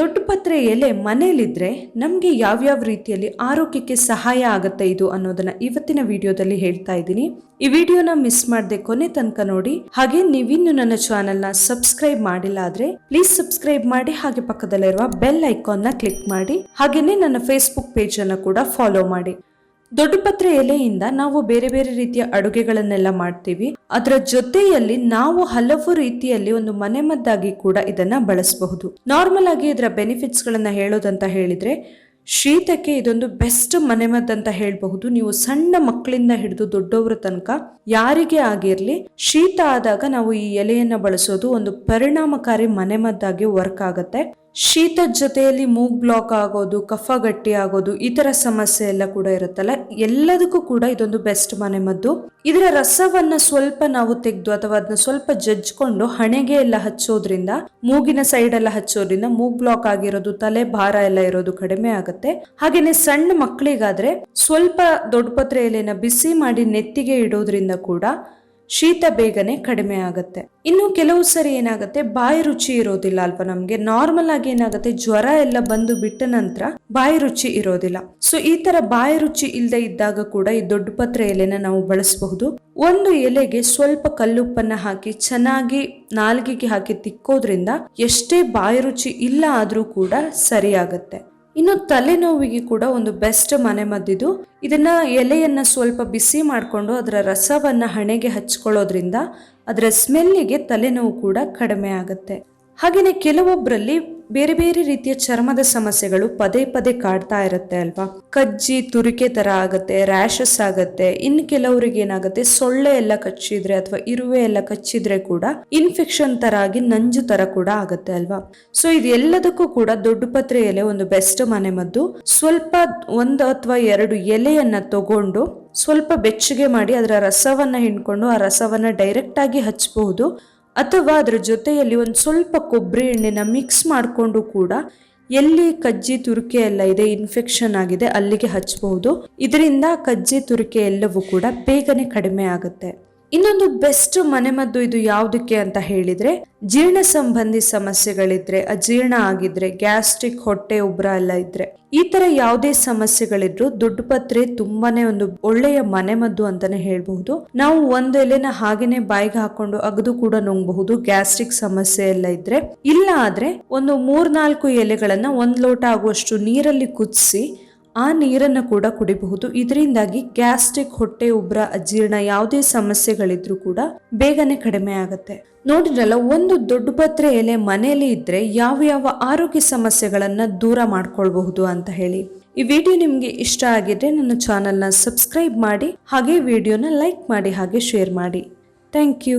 ದೊಡ್ಡ ಪತ್ರೆ ಎಲೆ ಮನೆಯಲ್ಲಿದ್ದರೆ ನಮಗೆ ಯಾವ್ಯಾವ ರೀತಿಯಲ್ಲಿ ಆರೋಗ್ಯಕ್ಕೆ ಸಹಾಯ ಆಗುತ್ತೆ ಇದು ಅನ್ನೋದನ್ನ ಇವತ್ತಿನ ವಿಡಿಯೋದಲ್ಲಿ ಹೇಳ್ತಾ ಇದ್ದೀನಿ. ಈ ವಿಡಿಯೋನ ಮಿಸ್ ಮಾಡದೆ ಕೊನೆ ತನಕ ನೋಡಿ. ಹಾಗೆ ನೀವಿನ್ನು ನನ್ನ ಚಾನೆಲ್ನ ಸಬ್ಸ್ಕ್ರೈಬ್ ಮಾಡಿಲ್ಲ ಆದರೆ ಪ್ಲೀಸ್ ಸಬ್ಸ್ಕ್ರೈಬ್ ಮಾಡಿ, ಹಾಗೆ ಪಕ್ಕದಲ್ಲಿರುವ ಬೆಲ್ ಐಕಾನ್ನ ಕ್ಲಿಕ್ ಮಾಡಿ. ಹಾಗೆಯೇ ನನ್ನ ಫೇಸ್ಬುಕ್ ಪೇಜನ್ನು ಕೂಡ ಫಾಲೋ ಮಾಡಿ. ದೊಡ್ಡ ಪತ್ರೆ ಎಲೆಯಿಂದ ನಾವು ಬೇರೆ ಬೇರೆ ರೀತಿಯ ಅಡುಗೆಗಳನ್ನೆಲ್ಲ ಮಾಡ್ತೀವಿ. ಅದರ ಜೊತೆಯಲ್ಲಿ ನಾವು ಹಲವು ರೀತಿಯಲ್ಲಿ ಒಂದು ಮನೆಮದ್ದಾಗಿ ಕೂಡ ಇದನ್ನ ಬಳಸಬಹುದು. ನಾರ್ಮಲ್ ಆಗಿ ಇದರ ಬೆನಿಫಿಟ್ಸ್ ಗಳನ್ನ ಹೇಳೋದಂತ ಹೇಳಿದ್ರೆ, ಶೀತಕ್ಕೆ ಇದೊಂದು ಬೆಸ್ಟ್ ಮನೆಮದ್ದು ಅಂತ ಹೇಳಬಹುದು. ನೀವು ಸಣ್ಣ ಮಕ್ಕಳಿಂದ ಹಿಡಿದು ದೊಡ್ಡವರ ತನಕ ಯಾರಿಗೆ ಆಗಿರ್ಲಿ, ಶೀತ ಆದಾಗ ನಾವು ಈ ಎಲೆಯನ್ನ ಬಳಸೋದು ಒಂದು ಪರಿಣಾಮಕಾರಿ ಮನೆಮದ್ದಾಗಿ ವರ್ಕ್ ಆಗತ್ತೆ. ಶೀತದ ಜೊತೆಯಲ್ಲಿ ಮೂಗ್ ಬ್ಲಾಕ್ ಆಗೋದು, ಕಫ ಗಟ್ಟಿ ಆಗೋದು ಈ ತರ ಸಮಸ್ಯೆ ಎಲ್ಲ ಕೂಡ ಇರುತ್ತಲ್ಲ? ಎಲ್ಲದಕ್ಕೂ ಕೂಡ ಇದೊಂದು ಬೆಸ್ಟ್ ಮನೆಮದ್ದು ಇದರ ರಸವನ್ನ ಸ್ವಲ್ಪ ನಾವು ತೆಗೆದು ಅಥವಾ ಅದನ್ನ ಸ್ವಲ್ಪ ಜಜ್ಕೊಂಡು ಹಣೆಗೆ ಎಲ್ಲ ಹಚ್ಚೋದ್ರಿಂದ, ಮೂಗಿನ ಸೈಡ್ ಎಲ್ಲ ಹಚ್ಚೋದ್ರಿಂದ ಮೂಗ್ ಬ್ಲಾಕ್ ಆಗಿರೋದು, ತಲೆ ಭಾರ ಎಲ್ಲ ಇರೋದು ಕಡಿಮೆ ಆಗುತ್ತೆ. ಹಾಗೇನೆ ಸಣ್ಣ ಮಕ್ಕಳಿಗಾದ್ರೆ ಸ್ವಲ್ಪ ದೊಡ್ಡ ಪತ್ರೆ ಎಲೆನ ಬಿಸಿ ಮಾಡಿ ನೆತ್ತಿಗೆ ಇಡೋದ್ರಿಂದ ಕೂಡ ಶೀತ ಬೇಗನೆ ಕಡಿಮೆ ಆಗುತ್ತೆ. ಇನ್ನು ಕೆಲವು ಸರಿ ಏನಾಗುತ್ತೆ, ಬಾಯಿ ರುಚಿ ಇರೋದಿಲ್ಲ ಅಲ್ವಾ ನಮ್ಗೆ. ನಾರ್ಮಲ್ ಆಗಿ ಏನಾಗುತ್ತೆ, ಜ್ವರ ಎಲ್ಲ ಬಂದು ಬಿಟ್ಟ ನಂತರ ಬಾಯಿ ರುಚಿ ಇರೋದಿಲ್ಲ. ಸೊ ಈ ತರ ಬಾಯಿ ರುಚಿ ಇಲ್ಲದೆ ಇದ್ದಾಗ ಕೂಡ ಈ ದೊಡ್ಡ ಪತ್ರೆ ಎಲೆನ ನಾವು ಬಳಸಬಹುದು. ಒಂದು ಎಲೆಗೆ ಸ್ವಲ್ಪ ಕಲ್ಲುಪ್ಪನ್ನ ಹಾಕಿ, ಚೆನ್ನಾಗಿ ನಾಲ್ಗೆಗೆ ಹಾಕಿ ತಿಕ್ಕೋದ್ರಿಂದ ಎಷ್ಟೇ ಬಾಯಿ ರುಚಿ ಇಲ್ಲ ಆದ್ರೂ ಕೂಡ ಸರಿಯಾಗತ್ತೆ. ಇನ್ನು ತಲೆನೋವಿಗೆ ಕೂಡ ಒಂದು ಬೆಸ್ಟ್ ಮನೆಮದ್ದಿದು. ಇದನ್ನ ಎಲೆಯನ್ನ ಸ್ವಲ್ಪ ಬಿಸಿ ಮಾಡಿಕೊಂಡು ಅದರ ರಸವನ್ನ ಹಣೆಗೆ ಹಚ್ಕೊಳ್ಳೋದ್ರಿಂದ ಅದರ ಸ್ಮೆಲ್ಲಿಗೆ ತಲೆನೋವು ಕೂಡ ಕಡಿಮೆ ಆಗುತ್ತೆ. ಹಾಗೆಯೇ ಕೆಲವೊಬ್ಬರಲ್ಲಿ ಬೇರೆ ಬೇರೆ ರೀತಿಯ ಚರ್ಮದ ಸಮಸ್ಯೆಗಳು ಪದೇ ಪದೇ ಕಾಡ್ತಾ ಇರುತ್ತೆ ಅಲ್ವಾ? ಕಜ್ಜಿ, ತುರಿಕೆ ತರ ಆಗತ್ತೆ ರ್ಯಾಶಸ್ ಆಗತ್ತೆ ಇನ್ ಕೆಲವರಿಗೆ ಏನಾಗುತ್ತೆ, ಸೊಳ್ಳೆ ಎಲ್ಲ ಕಚ್ಚಿದ್ರೆ ಅಥವಾ ಇರುವೆ ಎಲ್ಲ ಕಚ್ಚಿದ್ರೆ ಕೂಡ ಇನ್ಫೆಕ್ಷನ್ ತರ ಆಗಿ ನಂಜು ತರ ಕೂಡ ಆಗತ್ತೆ ಅಲ್ವಾ? ಸೊ ಇದೆಲ್ಲದಕ್ಕೂ ಕೂಡ ದೊಡ್ಡ ಪತ್ರೆ ಎಲೆ ಒಂದು ಬೆಸ್ಟ್ ಮನೆಮದ್ದು ಸ್ವಲ್ಪ ಒಂದು ಅಥವಾ ಎರಡು ಎಲೆಯನ್ನ ತಗೊಂಡು ಸ್ವಲ್ಪ ಬೆಚ್ಚಗೆ ಮಾಡಿ ಅದರ ರಸವನ್ನ ಹಿಂಡ್ಕೊಂಡು ಆ ರಸವನ್ನ ಡೈರೆಕ್ಟ್ ಆಗಿ ಹಚ್ಚಬಹುದು ಅಥವಾ ಅದರ ಜೊತೆಯಲ್ಲಿ ಒಂದು ಸ್ವಲ್ಪ ಕೊಬ್ಬರಿ ಎಣ್ಣೆನ ಮಿಕ್ಸ್ ಮಾಡಿಕೊಂಡು ಕೂಡ ಎಲ್ಲಿ ಕಜ್ಜಿ ತುರಿಕೆ ಎಲ್ಲ ಇದೆ ಇನ್ಫೆಕ್ಷನ್ ಆಗಿದೆ ಅಲ್ಲಿಗೆ ಹಚ್ಚಬಹುದು ಇದರಿಂದ ಕಜ್ಜಿ ತುರಿಕೆ ಎಲ್ಲವೂ ಕೂಡ ಬೇಗನೆ ಕಡಿಮೆ ಆಗುತ್ತೆ. ಇನ್ನೊಂದು ಬೆಸ್ಟ್ ಮನೆಮದ್ದು ಇದು ಯಾವುದಕ್ಕೆ ಅಂತ ಹೇಳಿದ್ರೆ, ಜೀರ್ಣ ಸಂಬಂಧಿ ಸಮಸ್ಯೆಗಳಿದ್ರೆ, ಅಜೀರ್ಣ ಆಗಿದ್ರೆ, ಗ್ಯಾಸ್ಟ್ರಿಕ್ ಹೊಟ್ಟೆ ಉಬ್ರ ಎಲ್ಲ ಇದ್ರೆ, ಈ ತರ ಯಾವುದೇ ಸಮಸ್ಯೆಗಳಿದ್ರು ದುಡ್ಡು ಪತ್ರೆ ತುಂಬಾನೇ ಒಂದು ಒಳ್ಳೆಯ ಮನೆಮದ್ದು ಅಂತಾನೆ ಹೇಳ್ಬಹುದು. ನಾವು ಒಂದು ಎಲೆನ ಹಾಗೇನೆ ಬಾಯಿಗೆ ಹಾಕೊಂಡು ಅಗದು ಕೂಡ ನುಂಗಬಹುದು, ಗ್ಯಾಸ್ಟ್ರಿಕ್ ಸಮಸ್ಯೆ ಎಲ್ಲ ಇದ್ರೆ. ಇಲ್ಲ ಆದ್ರೆ, ಒಂದು ಮೂರ್ನಾಲ್ಕು ಎಲೆಗಳನ್ನ ಒಂದ್ ಲೋಟ ಆಗುವಷ್ಟು ನೀರಲ್ಲಿ ಕುದಿಸಿ ಆ ನೀರನ್ನು ಕೂಡ ಕುಡಿಬಹುದು. ಇದರಿಂದಾಗಿ ಗ್ಯಾಸ್ಟ್ರಿಕ್, ಹೊಟ್ಟೆ, ಉಬ್ರ, ಅಜೀರ್ಣ ಯಾವುದೇ ಸಮಸ್ಯೆಗಳಿದ್ರೂ ಕೂಡ ಬೇಗನೆ ಕಡಿಮೆ ಆಗುತ್ತೆ. ನೋಡಿದ್ರಲ್ಲ, ಒಂದು ದೊಡ್ಡ ಪತ್ರೆ ಎಲೆ ಮನೆಯಲ್ಲಿ ಇದ್ರೆ ಯಾವ ಯಾವ ಆರೋಗ್ಯ ಸಮಸ್ಯೆಗಳನ್ನ ದೂರ ಮಾಡ್ಕೊಳ್ಬಹುದು ಅಂತ ಹೇಳಿ. ಈ ವಿಡಿಯೋ ನಿಮಗೆ ಇಷ್ಟ ಆಗಿದ್ರೆ ನನ್ನ ಚಾನಲ್ನ ಸಬ್ಸ್ಕ್ರೈಬ್ ಮಾಡಿ, ಹಾಗೆ ವಿಡಿಯೋನ ಲೈಕ್ ಮಾಡಿ, ಹಾಗೆ ಶೇರ್ ಮಾಡಿ. Thank you.